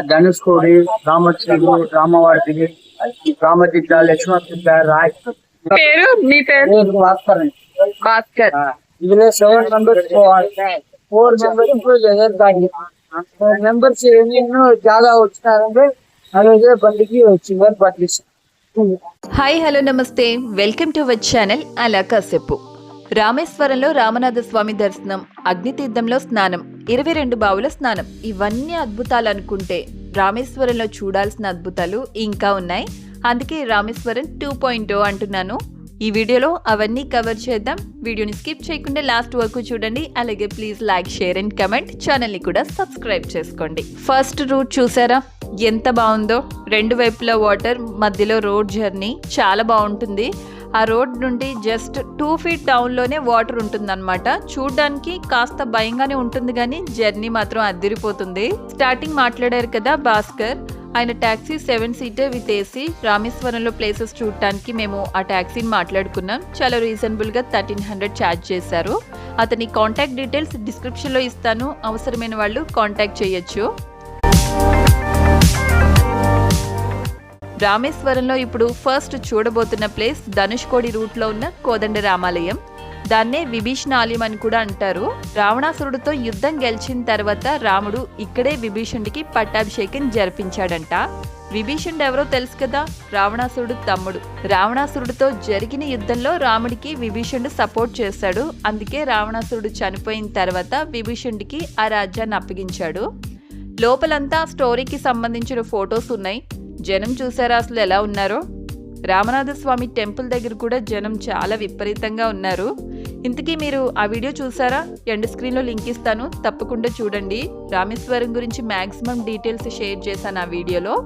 ధనుష్కోడి రామశ్రీలు రామవారి రామచిత్ర లక్ష్మణ రాయ్. పేరు? మీ పేరు? భాస్కర్. భాస్కర్. ఇందులో seven members four members four members ఎన్నో జాగా వచ్చినారంటే అలాగే బండికి పట్టిస్తాం. హాయ్ హలో నమస్తే. వెల్కమ్ టు అవర్ ఛానల్ అలా కాసేపు రామేశ్వరంలో రామనాథ స్వామి దర్శనం అగ్నితీర్థంలో స్నానం. ఇరవై రెండు బావుల స్నానం. ఇవన్నీ అద్భుతాలు అనుకుంటే రామేశ్వరంలో చూడాల్సిన అద్భుతాలు ఇంకా ఉన్నాయి. అందుకే రామేశ్వరం టూ పాయింట్ అంటున్నాను. ఈ వీడియోలో అవన్నీ కవర్ చేద్దాం. వీడియోని స్కిప్ చేయకుండా లాస్ట్ వరకు చూడండి. అలాగే please like share and comment. ఛానల్ని కూడా సబ్స్క్రైబ్ చేసుకోండి. ఫస్ట్ రూట్ చూసారా? ఎంత బాగుందో. రెండు వైపులా వాటర్ మధ్యలో రోడ్ జర్నీ. చాలా బాగుంటుంది. ఆ రోడ్ నుండి జస్ట్ టూ ఫీట్ డౌన్లోనే వాటర్ ఉంటుందన్నమాట. చూడడానికి కాస్త భయంగానే ఉంటుంది కానీ జర్నీ మాత్రం అదిరిపోతుంది. స్టార్టింగ్ మాట్లాడారు కదా భాస్కర్ ఆయన taxi seven seater with AC రామేశ్వరంలో places చూడటానికి మేము ఆ ట్యాక్సీని మాట్లాడుకున్నాం. చాలా రీజనబుల్గా థర్టీన్ హండ్రెడ్ ఛార్జ్ చేశారు. అతని కాంటాక్ట్ డీటెయిల్స్ డిస్క్రిప్షన్లో ఇస్తాను. అవసరమైన వాళ్ళు కాంటాక్ట్ చేయొచ్చు. రామేశ్వరంలో ఇప్పుడు ఫస్ట్ చూడబోతున్న ప్లేస్ ధనుష్కోడి రూట్లో ఉన్న కోదండ రామాలయం. దాన్నే విభీషణ ఆలయం అని కూడా అంటారు. రావణాసురుడితో యుద్ధం గెలిచిన తర్వాత రాముడు ఇక్కడే విభీషణుడికి పట్టాభిషేకం జరిపించాడంట. విభీషణుడు ఎవరో తెలుసు కదా? రావణాసురుడు తమ్ముడు. రావణాసురుడితో జరిగిన యుద్ధంలో రాముడికి విభీషణుడు సపోర్ట్ చేశాడు అందుకే రావణాసురుడు చనిపోయిన తర్వాత విభీషణుడికి ఆ రాజ్యాన్ని అప్పగించాడు. లోపలంతా స్టోరీకి సంబంధించిన ఫొటోస్ ఉన్నాయి. జనం చూసారా అసలు ఎలా ఉన్నారో? రామనాథస్వామి టెంపుల్ దగ్గర కూడా జనం చాలా విపరీతంగా ఉన్నారు. ఇంతకీ మీరు ఆ వీడియో చూసారా? ఎండ్ స్క్రీన్లో లింక్ ఇస్తాను. తప్పకుండా చూడండి. రామేశ్వరం గురించి మ్యాక్సిమం డీటెయిల్స్ షేర్ చేశాను ఆ వీడియోలో.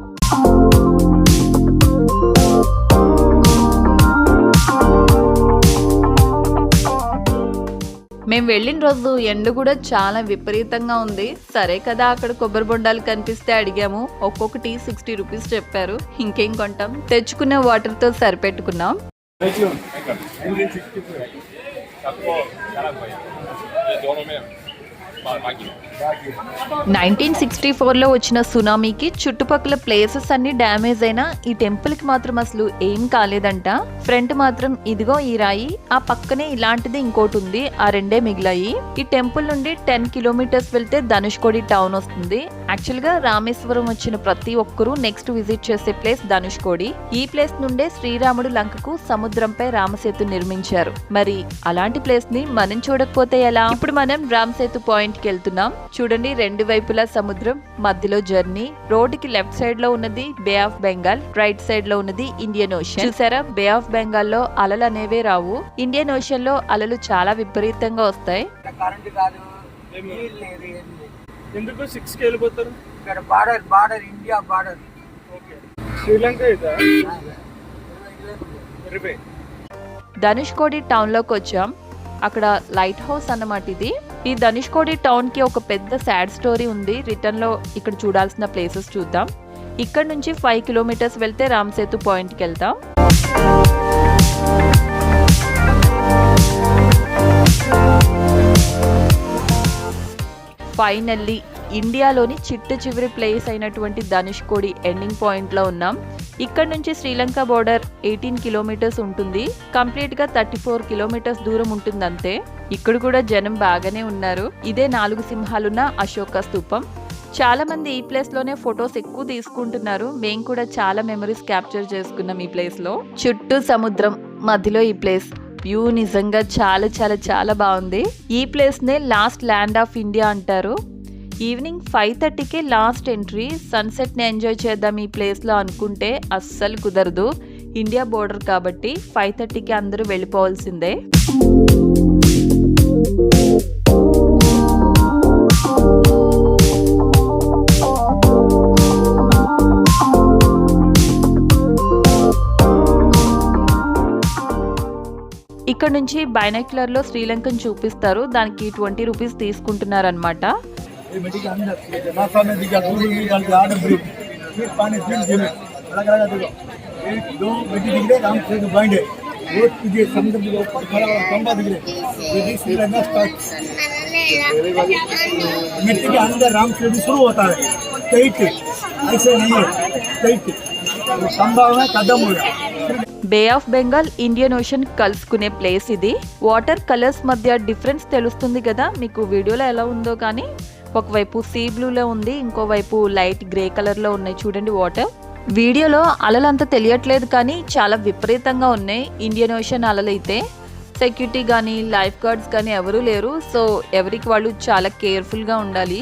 మేము వెళ్ళిన రోజు ఎండ కూడా చాలా విపరీతంగా ఉంది. సరే కదా అక్కడ కొబ్బరి బొండాలు కనిపిస్తే అడిగాము. ఒక్కొక్కటి సిక్స్టీ రూపీస్ చెప్పారు. ఇంకేం కొంటాం? తెచ్చుకున్న వాటర్తో సరిపెట్టుకున్నాం. నైన్టీన్ సిక్స్టీ ఫోర్లో వచ్చిన సునామీకి చుట్టుపక్కల ప్లేసెస్ అన్ని డ్యామేజ్ అయినా ఈ టెంపుల్కి మాత్రం అసలు ఏం కాలేదంట. ఫ్రంట్ మాత్రం ఇదిగో ఈ రాయి ఆ పక్కనే ఇలాంటిది ఇంకోటి ఉంది ఆ రెండే మిగిలాయి. ఈ టెంపుల్ నుండి టెన్ కిలోమీటర్స్ వెళ్తే ధనుష్కోడి టౌన్ వస్తుంది. యాక్చువల్గా రామేశ్వరం వచ్చిన ప్రతి ఒక్కరూ నెక్స్ట్ విజిట్ చేసే ప్లేస్ ధనుష్కోడి. ఈ ప్లేస్ నుండే శ్రీరాముడు లంకకు సముద్రంపై రామసేతు నిర్మించారు. మరి అలాంటి ప్లేస్ని మనం చూడకపోతే ఎలా? ఇప్పుడు మనం రామసేతు పాయింట్కి వెళ్తున్నాం. చూడండి రెండు వైపులా సముద్రం మధ్యలో జర్నీ. రోడ్డుకి లెఫ్ట్ సైడ్లో ఉన్నది బే ఆఫ్ బెంగాల్ రైట్ సైడ్లో ఉన్నది ఇండియన్ ఓషన్. చూసారా? బే ఆఫ్ బెంగాల్లో అలలు అనేవే రావు. ఇండియన్ ఓషన్లో అలలు చాలా విపరీతంగా వస్తాయి. ఎందుకు సిక్స్కి వెళ్ళిపోతారు? ఇక్కడ border border India border. Sri Lanka అయితే? ఇరవై ధనుష్కోడి టౌన్లోకి వచ్చాం. అక్కడ లైట్ హౌస్ అన్నమాట ఇది. ఈ ధనుష్కోడి టౌన్కి ఒక పెద్ద సాడ్ స్టోరీ ఉంది. రిటర్న్లో ఇక్కడ చూడాల్సిన ప్లేసెస్ చూద్దాం. ఇక్కడ నుంచి ఫైవ్ కిలోమీటర్స్ వెళ్తే రామ్ సేతు పాయింట్కి వెళ్తాం ఫైనల్లీ ఇండియాలోని చిట్ట చివరి ప్లేస్ అయినటువంటి ధనుష్కోడి ఎండింగ్ పాయింట్లో ఉన్నాం. ఇక్కడ నుంచి శ్రీలంక బోర్డర్ ఎయిటీన్ కిలోమీటర్స్ ఉంటుంది. కంప్లీట్గా థర్టీ ఫోర్ కిలోమీటర్స్ దూరం ఉంటుంది అంతే ఇక్కడ కూడా జనం బాగానే ఉన్నారు. ఇదే నాలుగు సింహాలున్న అశోక స్తూపం చాలా మంది ఈ ప్లేస్లోనే ఫొటోస్ ఎక్కువ తీసుకుంటున్నారు. మేము కూడా చాలా మెమరీస్ క్యాప్చర్ చేసుకున్నాం ఈ ప్లేస్లో. చుట్టూ సముద్రం మధ్యలో ఈ ప్లేస్. వ్యూ నిజంగా చాలా చాలా చాలా బాగుంది. ఈ ప్లేస్ నే లాస్ట్ ల్యాండ్ ఆఫ్ ఇండియా అంటారు. ఈవినింగ్ ఫైవ్ థర్టీకే లాస్ట్ ఎంట్రీ. సన్సెట్ని ఎంజాయ్ చేద్దాం ఈ ప్లేస్లో అనుకుంటే అస్సలు కుదరదు. ఇండియా బోర్డర్ కాబట్టి ఫైవ్ థర్టీకి అందరూ వెళ్ళిపోవాల్సిందే. ఇక్కడ నుంచి బైనాక్యులర్లో శ్రీలంకను చూపిస్తారు. దానికి ట్వంటీ రూపీస్ తీసుకుంటున్నారు అనమాట माथा में दिखा दूर में निकाल के आठ ब्रिक फिर पानी फिर जमे अलग अलग देखो एक दो बेटी दिख रहे हम से पॉइंट है वो तुझे समुद्र के ऊपर खड़ा हुआ खंबा दिख रहे ये दिख श्रीलंका स्टार्ट मिट्टी के अंदर राम सेतु शुरू होता है स्ट्राइट ऐसे नहीं है स्ट्राइट संभावना कदम हो bay of Bengal Indian ocean కలుసుకునే ప్లేస్ ఇది వాటర్ కలర్స్ మధ్య డిఫరెన్స్ తెలుస్తుంది కదా మీకు వీడియోలో ఎలా ఉందో కానీ ఒకవైపు సీ బ్లూలో ఉంది ఇంకోవైపు లైట్ గ్రే కలర్లో ఉన్నాయి చూడండి వాటర్. వీడియోలో అలలు అంత తెలియట్లేదు కానీ చాలా విపరీతంగా ఉన్నాయి. ఇండియన్ ఓషన్ అలలు అయితే సెక్యూరిటీ కానీ లైఫ్ గార్డ్స్ కానీ ఎవరూ లేరు. సో ఎవరికి వాళ్ళు చాలా కేర్ఫుల్గా ఉండాలి.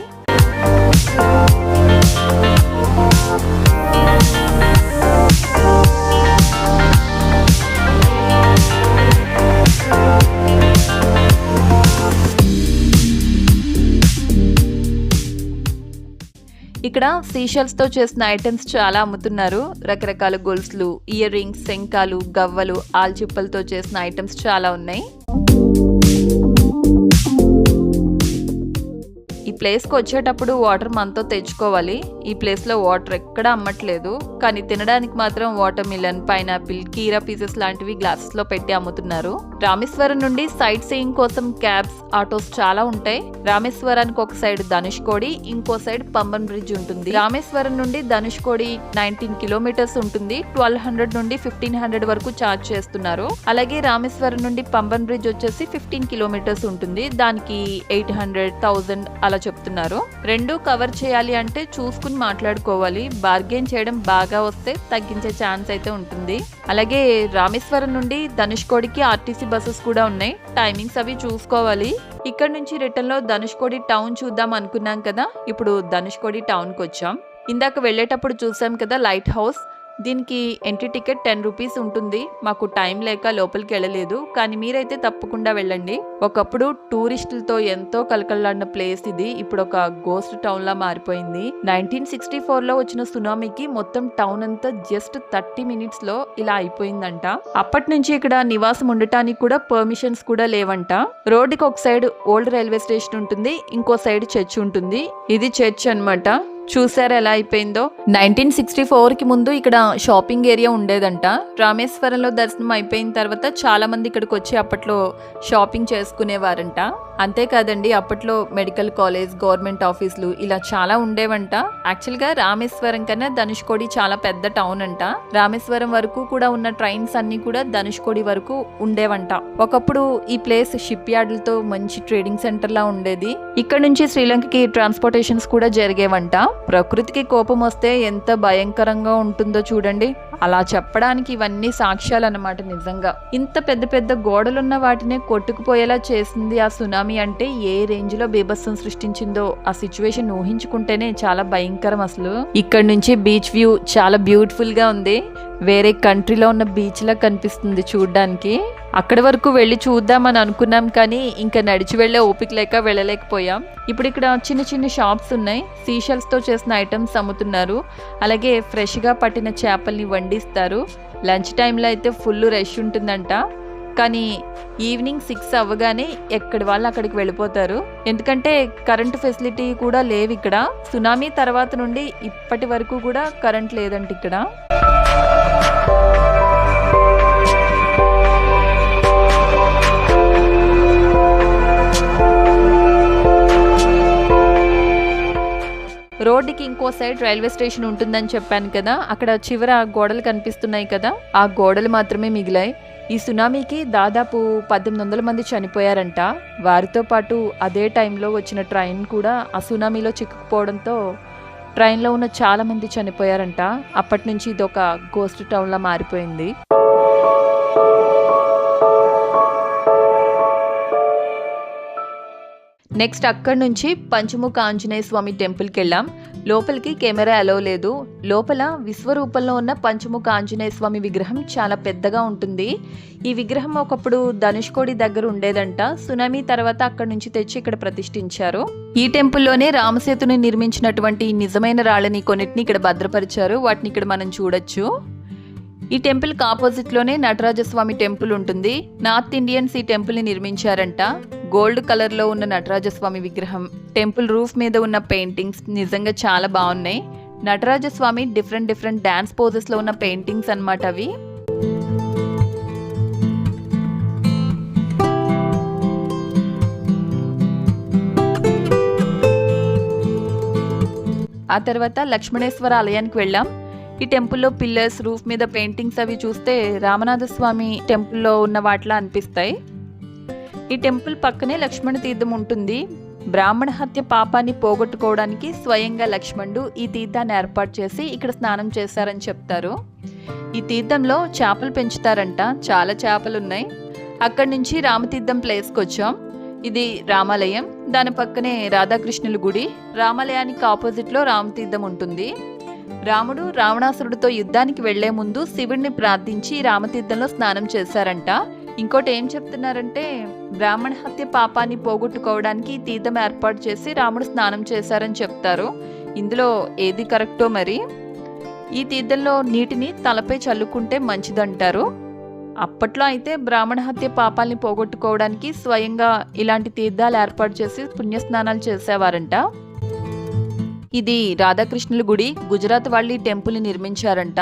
ఇక్కడ సీషల్స్తో చేసిన ఐటమ్స్ చాలా అమ్ముతున్నారు. రకరకాల గొలుసులు ఇయర్ రింగ్స్ శంఖాలు గవ్వలు ఆల్చిప్పలతో చేసిన ఐటమ్స్ చాలా ఉన్నాయి. ప్లేస్కి వచ్చేటప్పుడు వాటర్ మనతో తెచ్చుకోవాలి. ఈ ప్లేస్లో వాటర్ ఎక్కడ అమ్మట్లేదు. కానీ తినడానికి మాత్రం వాటర్ మిలన్ పైనాపిల్ కీరా పీసెస్ లాంటివి గ్లాసెస్లో పెట్టి అమ్ముతున్నారు. రామేశ్వరం నుండి సైట్ సీయింగ్ కోసం క్యాబ్స్ ఆటోస్ చాలా ఉంటాయి. రామేశ్వరానికి ఒక సైడ్ ధనుష్కోడి ఇంకో సైడ్ పంబన్ బ్రిడ్జ్ ఉంటుంది. రామేశ్వరం నుండి ధనుష్కోడి నైన్టీన్ కిలోమీటర్స్ ఉంటుంది. ట్వెల్వ్ హండ్రెడ్ నుండి ఫిఫ్టీన్ హండ్రెడ్ వరకు చార్జ్ చేస్తున్నారు. అలాగే రామేశ్వరం నుండి పంబన్ బ్రిడ్జ్ వచ్చేసి ఫిఫ్టీన్ కిలోమీటర్స్ ఉంటుంది. దానికి ఎయిట్ హండ్రెడ్ థౌజండ్ అలా చెప్తున్నారు. రెండు కవర్ చేయాలి అంటే చూసుకుని మాట్లాడుకోవాలి. బార్గెన్ చేయడం బాగా వస్తే తగ్గించే ఛాన్స్ అయితే ఉంటుంది. అలాగే రామేశ్వరం నుండి ధనుష్కోడికి ఆర్టీసీ బస్సెస్ కూడా ఉన్నాయి. టైమింగ్స్ అవి చూసుకోవాలి. ఇక్కడ నుంచి రిటర్న్లో ధనుష్కోడి టౌన్ చూద్దాం అనుకున్నాం కదా. ఇప్పుడు ధనుష్కోడి టౌన్కి వచ్చాం. ఇందాక వెళ్ళేటప్పుడు చూసాం కదా లైట్ హౌస్. దీనికి ఎంట్రీ టికెట్ టెన్ రూపీస్ ఉంటుంది. మాకు టైం లేక లోపలికి వెళ్ళలేదు. కానీ మీరైతే తప్పకుండా వెళ్ళండి. ఒకప్పుడు టూరిస్టులతో ఎంతో కలకలాడిన ప్లేస్ ఇది. ఇప్పుడు ఒక గోస్ట్ టౌన్ లా మారిపోయింది. నైన్టీన్ సిక్స్టీ ఫోర్లో వచ్చిన సునామీకి మొత్తం టౌన్ అంతా జస్ట్ థర్టీ మినిట్స్లో ఇలా అయిపోయిందంట. అప్పటి నుంచి ఇక్కడ నివాసం ఉండటానికి కూడా పర్మిషన్స్ కూడా లేవంట. రోడ్డుకి ఒక సైడ్ ఓల్డ్ రైల్వే స్టేషన్ ఉంటుంది. ఇంకో సైడ్ చర్చ్ ఉంటుంది. ఇది చర్చ్ అనమాట చూసారు ఎలా అయిపోయిందో? నైన్టీన్ సిక్స్టీ ఫోర్కి ముందు ఇక్కడ షాపింగ్ ఏరియా ఉండేదంట. రామేశ్వరంలో దర్శనం అయిపోయిన తర్వాత చాలా మంది ఇక్కడికి వచ్చి అప్పట్లో షాపింగ్ చేసుకునేవారంట. అంతేకాదండి అప్పట్లో మెడికల్ కాలేజ్ గవర్నమెంట్ ఆఫీసులు ఇలా చాలా ఉండేవంట. యాక్చువల్గా రామేశ్వరం కన్నా ధనుష్కోడి చాలా పెద్ద టౌన్ అంట. రామేశ్వరం వరకు కూడా ఉన్న ట్రైన్స్ అన్ని కూడా ధనుష్కోడి వరకు ఉండేవంట. ఒకప్పుడు ఈ ప్లేస్ షిప్ యార్డులతో మంచి ట్రేడింగ్ సెంటర్లా ఉండేది. ఇక్కడ నుంచి శ్రీలంకకి ట్రాన్స్పోర్టేషన్స్ కూడా జరిగేవంట. ప్రకృతికి కోపం వస్తే ఎంత భయంకరంగా ఉంటుందో చూడండి. అలా చెప్పడానికి ఇవన్నీ సాక్ష్యాలు అన్నమాట నిజంగా. ఇంత పెద్ద పెద్ద గోడలున్న వాటినే కొట్టుకుపోయేలా చేసింది ఆ సునామీ అంటే ఏ రేంజ్లో బీభత్సం సృష్టించిందో. ఆ సిచ్యువేషన్ ఊహించుకుంటేనే చాలా భయంకరం అసలు. ఇక్కడ నుంచి బీచ్ వ్యూ చాలా బ్యూటిఫుల్గా ఉంది. వేరే కంట్రీలో ఉన్న బీచ్ లా కనిపిస్తుంది చూడ్డానికి. అక్కడి వరకు వెళ్ళి చూద్దామని అనుకున్నాం కానీ ఇంకా నడిచి వెళ్ళే ఓపిక లేక వెళ్ళలేకపోయాం. ఇప్పుడు ఇక్కడ చిన్న చిన్న షాప్స్ ఉన్నాయి. సీషల్స్తో చేసిన ఐటమ్స్ అమ్ముతున్నారు. అలాగే ఫ్రెష్గా పట్టిన చేపల్ని వండిస్తారు. లంచ్ టైంలో అయితే ఫుల్ రష్ ఉంటుందంట. కానీ ఈవినింగ్ సిక్స్ అవ్వగానే ఎక్కడి వాళ్ళు అక్కడికి వెళ్ళిపోతారు. ఎందుకంటే కరెంట్ ఫెసిలిటీ కూడా లేవు ఇక్కడ. సునామీ తర్వాత నుండి ఇప్పటి వరకు కూడా కరెంట్ లేదంట ఇక్కడ. రోడ్డుకి ఇంకో సైడ్ రైల్వే స్టేషన్ ఉంటుందని చెప్పాను కదా అక్కడ చివర గోడలు కనిపిస్తున్నాయి కదా ఆ గోడలు మాత్రమే మిగిలాయి. ఈ సునామీకి దాదాపు పద్దెనిమిది వందల మంది చనిపోయారంట. వారితో పాటు అదే టైంలో వచ్చిన ట్రైన్ కూడా ఆ సునామీలో చిక్కుకుపోవడంతో ట్రైన్లో ఉన్న చాలా మంది చనిపోయారంట. అప్పటి నుంచి ఇది ఒక గోస్ట్ టౌన్లా మారిపోయింది. నెక్స్ట్ అక్కడి నుంచి పంచముఖ ఆంజనేయ స్వామి టెంపుల్కి వెళ్ళాం. లోపలికి కెమెరా అలో లేదు. లోపల విశ్వరూపంలో ఉన్న పంచముఖ ఆంజనేయ స్వామి విగ్రహం చాలా పెద్దగా ఉంటుంది. ఈ విగ్రహం ఒకప్పుడు ధనుష్కోడి దగ్గర ఉండేదంట. సునామీ తర్వాత అక్కడి నుంచి తెచ్చి ఇక్కడ ప్రతిష్ఠించారు. ఈ టెంపుల్లోనే రామసేతుని నిర్మించినటువంటి నిజమైన రాళ్ళని కొన్నిటిని ఇక్కడ భద్రపరిచారు. వాటిని ఇక్కడ మనం చూడొచ్చు. ఈ టెంపుల్కి ఆపోజిట్లోనే నటరాజస్వామి టెంపుల్ ఉంటుంది. నార్త్ ఇండియన్స్ ఈ టెంపుల్ని నిర్మించారంట. గోల్డ్ కలర్లో ఉన్న నటరాజస్వామి విగ్రహం టెంపుల్ రూఫ్ మీద ఉన్న పెయింటింగ్స్ నిజంగా చాలా బాగున్నాయి. నటరాజస్వామి డిఫరెంట్ డిఫరెంట్ డ్యాన్స్ పోజెస్లో ఉన్న పెయింటింగ్స్ అనమాట అవి. ఆ తర్వాత లక్ష్మణేశ్వర ఆలయానికి వెళ్ళాం. ఈ టెంపుల్లో పిల్లర్స్ రూఫ్ మీద పెయింటింగ్స్ అవి చూస్తే రామనాథస్వామి టెంపుల్లో ఉన్న వాటిలా అనిపిస్తాయి. ఈ టెంపుల్ పక్కనే లక్ష్మణ తీర్థం ఉంటుంది. బ్రాహ్మణ హత్య పాపాన్ని పోగొట్టుకోవడానికి స్వయంగా లక్ష్మణుడు ఈ తీర్థాన్ని ఏర్పాటు చేసి ఇక్కడ స్నానం చేశారని చెప్తారు. ఈ తీర్థంలో చేపలు పెంచుతారంట. చాలా చేపలు ఉన్నాయి. అక్కడి నుంచి రామతీర్థం ప్లేస్కి వచ్చాం. ఇది రామాలయం. దాని పక్కనే రాధాకృష్ణుల గుడి. రామాలయానికి ఆపోజిట్లో రామతీర్థం ఉంటుంది. రాముడు రావణాసురుడితో యుద్ధానికి వెళ్ళే ముందు శివుడిని ప్రార్థించి రామతీర్థంలో స్నానం చేశారంట. ఇంకోటి ఏం చెప్తున్నారంటే బ్రాహ్మణ హత్య పాపాన్ని పోగొట్టుకోవడానికి తీర్థం ఏర్పాటు చేసి రాముడు స్నానం చేశారని చెప్తారు. ఇందులో ఏది కరెక్టో మరి? ఈ తీర్థంలో నీటిని తలపై చల్లుకుంటే మంచిదంటారు. అప్పట్లో అయితే బ్రాహ్మణ హత్య పాపాల్ని పోగొట్టుకోవడానికి స్వయంగా ఇలాంటి తీర్థాలు ఏర్పాటు చేసి పుణ్యస్నానాలు చేసేవారంట. ఇది రాధాకృష్ణుల గుడి. గుజరాత్ వాళ్ళి టెంపుల్ని నిర్మించారంట.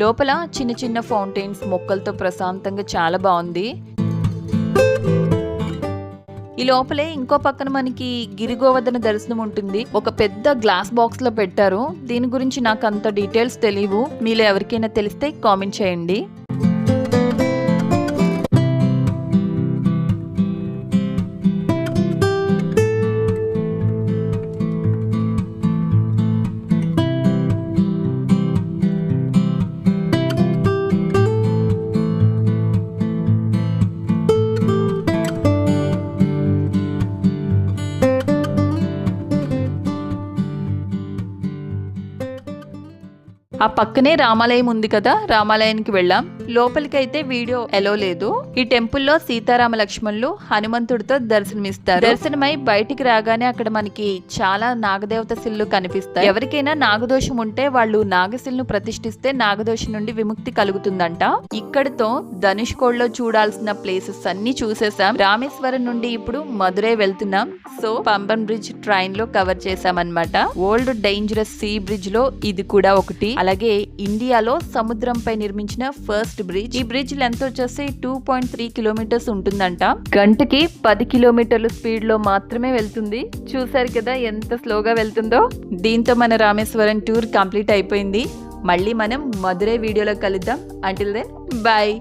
లోపల చిన్న చిన్న ఫౌంటైన్స్ మొక్కలతో ప్రశాంతంగా చాలా బాగుంది. ఈ లోపలే ఇంకో పక్కన మనకి గిరిగోవర్ధన దర్శనం ఉంటుంది. ఒక పెద్ద గ్లాస్ బాక్స్లో పెట్టారు. దీని గురించి నాకు అంత డీటెయిల్స్ తెలియవు మీలో ఎవరికైనా తెలిస్తే కామెంట్ చేయండి. ఆ పక్కనే రామాలయం ఉంది కదా రామాలయానికి వెళ్ళాం. లోపలికైతే వీడియో ఎలో లేదు. ఈ టెంపుల్లో సీతారామ లక్ష్మణులు హనుమంతుడితో దర్శనమిస్తారు. దర్శనమై బయటికి రాగానే అక్కడ మనకి చాలా నాగదేవత శిల్లు కనిపిస్తాయి. ఎవరికైనా నాగదోషం ఉంటే వాళ్ళు నాగశిల్ను ప్రతిష్ఠిస్తే నాగదోషం నుండి విముక్తి కలుగుతుందంట. ఇక్కడితో ధనుష్ కోడ్లో చూడాల్సిన ప్లేసెస్ అన్ని చూసేసాం. రామేశ్వరం నుండి ఇప్పుడు మధురై వెళ్తున్నాం. సో పంబన్ బ్రిడ్జ్ ట్రైన్లో కవర్ చేసామన్నమాట ఓల్డ్ డేంజరస్ సీ బ్రిడ్జ్లో ఇది కూడా ఒకటి. అలాగే అలాగే ఇండియాలో సముద్రంపై నిర్మించిన ఫస్ట్ బ్రిడ్జ్. ఈ బ్రిడ్జ్ లెంత్ వచ్చేసి టూ పాయింట్ త్రీ కిలోమీటర్స్ ఉంటుందంట. గంటకి పది కిలోమీటర్ల స్పీడ్లో మాత్రమే వెళ్తుంది. చూసారు కదా ఎంత స్లోగా వెళ్తుందో? దీంతో మన రామేశ్వరం టూర్ కంప్లీట్ అయిపోయింది. మళ్ళీ మనం మధురై వీడియోలో కలుద్దాం. Until then bye